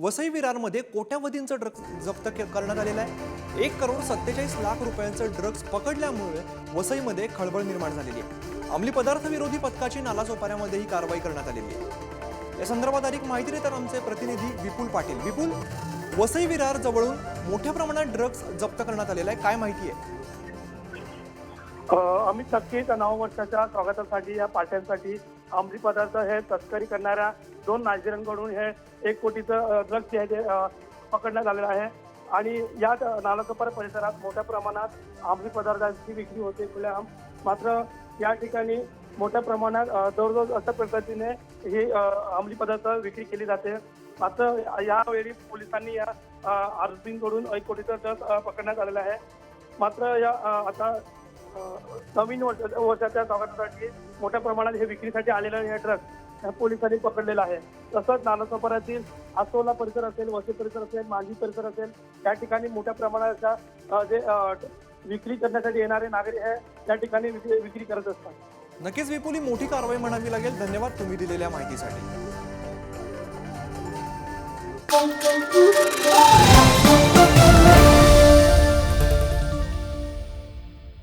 Vasai विरारमध्ये कोट्यावधींचं drugs जप्त करण्यात आलेलं आहे. एक करोड सत्तेचाळीस लाख रुपयांचं ड्रग्ज पकडल्यामुळे वसईमध्ये खळबळ निर्माण झालेली आहे. अंमली पदार्थ विरोधी पथकाची नालासोपाऱ्यामध्ये ही कारवाई करण्यात आलेली आहे. या संदर्भात अधिक माहिती देतात आमचे प्रतिनिधी विपुल पाटील. विपुल वसई विरार जवळून मोठ्या प्रमाणात ड्रग्ज जप्त करण्यात आलेला आहे. काय माहिती आहे? अमित नक्कीच नववर्षाच्या स्वागतासाठी या पार्ट्यांसाठी अंमली पदार्थ हे तस्करी करणाऱ्या दोन नागरिकांकडून हे एक कोटीचं ड्रग्ज आहे ते पकडण्यात आलेलं आहे. आणि या नालासोपारा परिसरात मोठ्या प्रमाणात अंमली पदार्थांची विक्री होते खुल्याआम मात्र या ठिकाणी मोठ्या प्रमाणात दररोज अशा पद्धतीने ही आंबली अंमली पदार्थ विक्री केली जाते. मात्र यावेळी पोलिसांनी या आरोपींकडून एक कोटीचं ड्रग पकडण्यात आलेला आहे. मात्र या आता नवीन वर्षाच्या स्वागतासाठी मोठ्या प्रमाणात हे विक्रीसाठी आलेलं हे ट्रक पोलिसांनी पकडलेलं आहे. तसंच नालासोपाऱ्यातील आसोला परिसर असेल वसई परिसर असेल मांजी परिसर असेल त्या ठिकाणी मोठ्या प्रमाणात अशा, जे विक्री करण्यासाठी येणारे नागरिक हे त्या ठिकाणी विक्री विक्री करत असतात. नक्कीच विपुली मोठी कारवाई म्हणावी लागेल. धन्यवाद तुम्ही दिलेल्या माहितीसाठी.